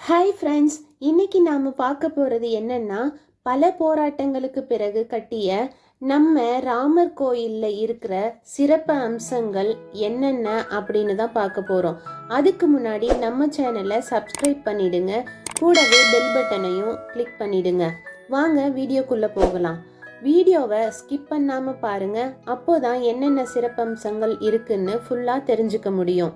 Hi friends இன்னைக்கு நாம் பார்க்க போகிறது என்னென்னா பல போராட்டங்களுக்கு பிறகு கட்டிய நம்ம ராமர் கோயிலில் இருக்கிற சிறப்பு அம்சங்கள் என்னென்ன அப்படின்னு தான் பார்க்க போகிறோம் அதுக்கு முன்னாடி நம்ம சேனலை சப்ஸ்கிரைப் பண்ணிடுங்க. கூடவே பெல் பட்டனையும் கிளிக் பண்ணிடுங்க. வாங்க வீடியோக்குள்ளே போகலாம். வீடியோவை ஸ்கிப் பண்ணாமல் பாருங்க. அப்போதான் என்னென்ன சிறப்பம்சங்கள் இருக்குன்னு ஃபுல்லாக தெரிஞ்சுக்க முடியும்.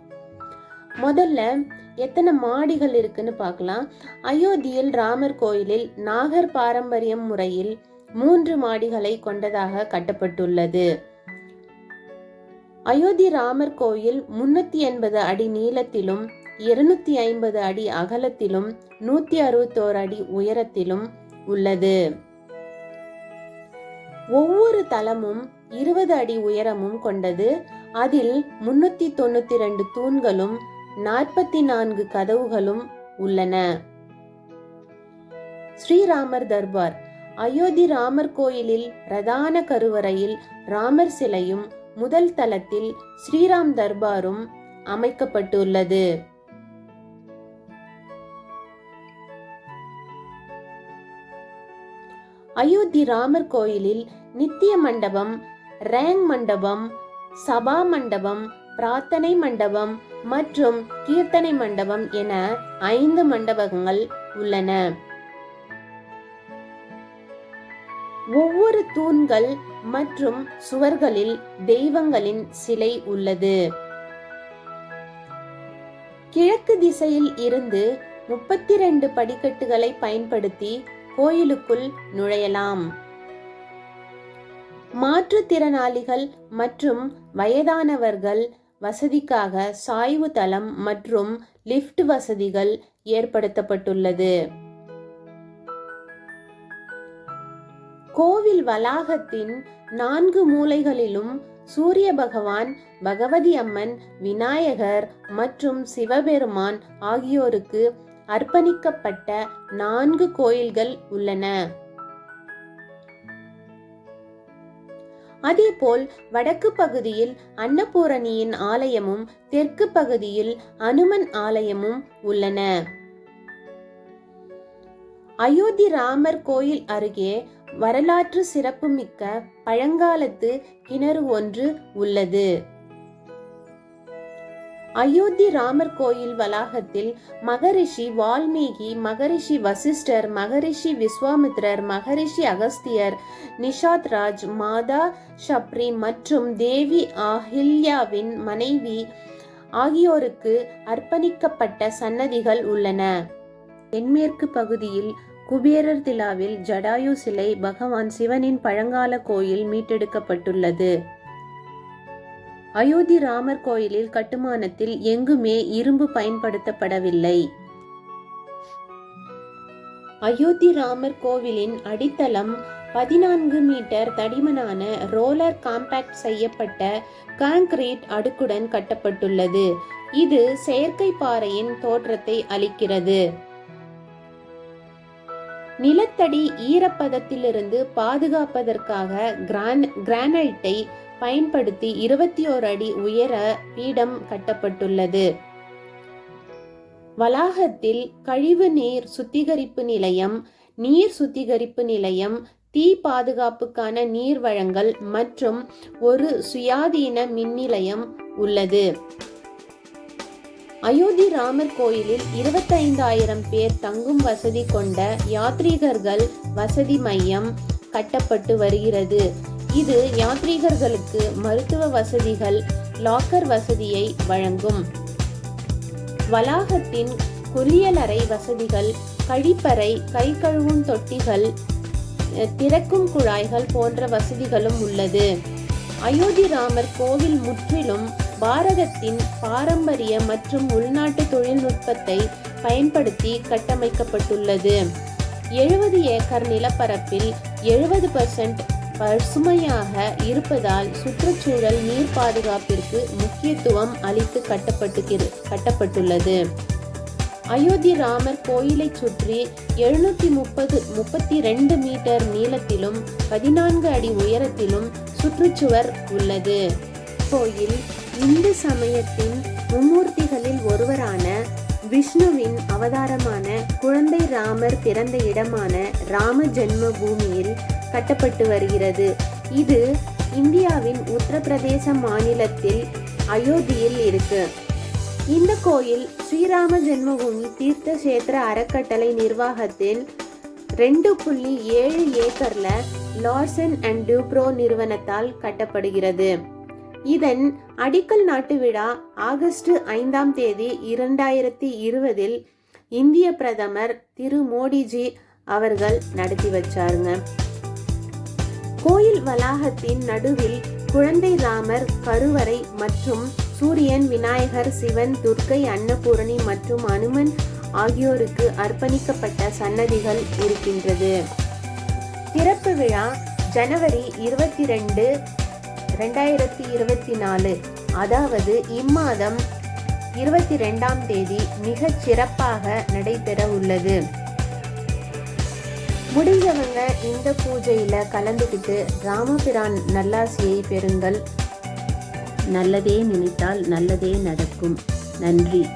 முதல்ல எத்தனை மாடிகள் இருக்குன்னு பார்க்கலாம். அயோத்தியில் ராமர் கோயிலில் நாகர் பாரம்பரியம் முறையில் மூன்று மாடிகளை கொண்டதாக கட்டப்பட்டுள்ளது. அயோத்தி ராமர் கோயில் முன்னூத்தி எண்பது அடி நீளத்திலும் இருநூத்தி ஐம்பது அடி அகலத்திலும் நூத்தி அறுபத்தோரு அடி உயரத்திலும் உள்ளது. ஒவ்வொரு தளமும் இருபது அடி உயரமும் கொண்டது. அதில் முன்னூத்தி தொண்ணூத்தி ரெண்டு தூண்களும் நாற்பத்தி நான்கு கதவுகளும் உள்ளன. ஸ்ரீராமர் தர்பார். அயோத்தி ராமர் கோயிலில் பிரதான கருவறையில் ராமர் சிலையும் முதல் தளத்தில் ஸ்ரீராம் தர்பாரும் அமைக்கப்பட்டுள்ளது. அயோத்தி ராமர் கோயிலில் நித்திய மண்டபம் ரேங் மண்டபம் சபா மண்டபம் பிரார்த்தனை மண்டபம் மற்றும் கீர்த்தனை மண்டபம் என ஐந்து மண்டபங்கள் உள்ளன. ஒவ்வொரு தூண்கள் மற்றும் சுவர்களில் தெய்வங்களின் சிலை உள்ளது. கிழக்கு திசையில் இருந்து முப்பத்தி ரெண்டு படிக்கட்டுகளை பயன்படுத்தி கோயிலுக்குள் நுழையலாம். மாற்றுத்திறனாளிகள் மற்றும் வயதானவர்கள் வசதிக்காக சாய்வு தளம் மற்றும் லிஃப்ட் வசதிகள் ஏற்படுத்தப்பட்டுள்ளது. கோவில் வளாகத்தின் நான்கு மூலைகளிலும் சூரிய பகவான் பகவதி அம்மன் விநாயகர் மற்றும் சிவபெருமான் ஆகியோருக்கு அர்ப்பணிக்கப்பட்ட நான்கு கோயில்கள் உள்ளன. அதேபோல் வடக்கு பகுதியில் அன்னபூரணியின் ஆலயமும் தெற்கு பகுதியில் அனுமன் ஆலயமும் உள்ளன. அயோத்தி ராமர் கோயில் அருகே வரலாற்று சிறப்புமிக்க பழங்காலத்து கிணறு ஒன்று உள்ளது. அயோத்தி ராமர் கோயில் வளாகத்தில் மகரிஷி வால்மீகி மகரிஷி வசிஷ்டர் மகரிஷி விஸ்வாமித்ரர் மகரிஷி அகஸ்தியர் நிஷாத் ராஜ் மாதா ஷப்ரி மற்றும் தேவி அஹில்யாவின் மனைவி ஆகியோருக்கு அர்ப்பணிக்கப்பட்ட சன்னதிகள் உள்ளன. தென்மேற்கு பகுதியில் குபேரர் திலாவில் ஜடாயு சிலை பகவான் சிவனின் பழங்கால கோயில் மீட்டெடுக்கப்பட்டுள்ளது. அயோத்தி ராமர் கோயிலில் கட்டுமானத்தில் எங்குமே இரும்பு பயன்படுத்தப்படவில்லை. அயோத்தி ராமர் கோவிலின் அடித்தளம் பதினான்கு மீட்டர் தடிமனான ரோலர் காம்பாக்ட் செய்யப்பட்ட கான்கிரீட் அடுக்குடன் கட்டப்பட்டுள்ளது. இது செயற்கை பாறையின் தோற்றத்தை அளிக்கிறது. நிலத்தடி ஈரப்பதத்திலிருந்து பாதுகாப்பதற்காக கிரான் கிரானைட்டை பயன்படுத்தி இருபத்தி ஓர் அடி உயர பீடம் கட்டப்பட்டுள்ளது. வளாகத்தில் கழிவு நீர் சுத்திகரிப்பு நிலையம் நீர் சுத்திகரிப்பு நிலையம் தீ பாதுகாப்புக்கான நீர் வழங்கல் மற்றும் ஒரு சுயாதீன மின் நிலையம் உள்ளது. அயோத்தி ராமர் கோயிலில் இருபத்தைந்தாயிரம் பேர் தங்கும் வசதி கொண்ட யாத்ரீகர்கள் வசதி மையம் கட்டப்பட்டு வருகிறது. இது யாத்ரீகர்களுக்கு மருத்துவ வசதிகள் லாக்கர் வசதியை வழங்கும். வளாகத்தின் குளியலறை வசதிகள் கழிப்பறை கை கழுவும் தொட்டிகள் திறக்கும் குழாய்கள் போன்ற வசதிகளும் உள்ளது. அயோத்தி ராமர் கோவில் முற்றிலும் பாரதத்தின் பாரம்பரிய மற்றும் உள்நாட்டு தொழில்நுட்பத்தை பயன்படுத்தி கட்டமைக்கப்பட்டுள்ளது. எழுபது ஏக்கர் நிலப்பரப்பில் எழுபது பர்சன்ட் பசுமையாக இருப்பதால் சுற்றுச்சூழல் நீர் பாதுகாப்பிற்கு முக்கியத்துவம் அளித்து கட்டப்பட்டு கட்டப்பட்டுள்ளது. அயோத்தி ராமர் கோயிலை சுற்றி எழுநூத்தி முப்பது முப்பத்தி ரெண்டு மீட்டர் நீளத்திலும் பதினான்கு அடி உயரத்திலும் சுற்றுச்சுவர் உள்ளது. கோயில் இந்து சமயத்தின் மும்மூர்த்திகளில் ஒருவரான விஷ்ணுவின் அவதாரமான குழந்தை ராமர் பிறந்த இடமான ராம ஜென்ம பூமியில் கட்டப்பட்டு வருகிறது. இது இந்தியாவின் உத்தரப்பிரதேச மாநிலத்தில் அயோத்தியில் இருக்கு. இந்த கோயில் ஸ்ரீராம ஜென்மபூமி தீர்த்த கஷேத்திர அறக்கட்டளை நிர்வாகத்தில் ரெண்டு புள்ளி ஏழு ஏக்கர்ல லார்சன் அண்ட் டியூப்ரோ நிறுவனத்தால் கட்டப்படுகிறது. இதன் அடிக்கல் நாட்டு விழா ஆகஸ்ட் ஐந்தாம் தேதி இரண்டாயிரத்தி இருபதில் இந்திய பிரதமர் திரு மோடிஜி அவர்கள் நடத்தி வச்சாருங்க. கோயில் வளாகத்தின் நடுவில் குழந்தை ராமர் கருவறை மற்றும் சூரியன் விநாயகர் சிவன் துர்க்கை அன்னபூரணி மற்றும் அனுமன் ஆகியோருக்கு அர்ப்பணிக்கப்பட்ட சன்னதிகள் இருக்கின்றது. திறப்பு விழா ஜனவரி இருபத்தி ரெண்டு ரெண்டாயிரத்தி இருபத்தி நாலு அதாவது இம்மாதம் இருபத்தி ரெண்டாம் தேதி மிகச் சிறப்பாக நடைபெற உள்ளது முடிஞ்சவங்க இந்த பூஜையில் கலந்துக்கிட்டு ராமபிரான் நல்லாசியை பெறுங்கள். நல்லதே நினைத்தால் நல்லதே நடக்கும். நன்றி.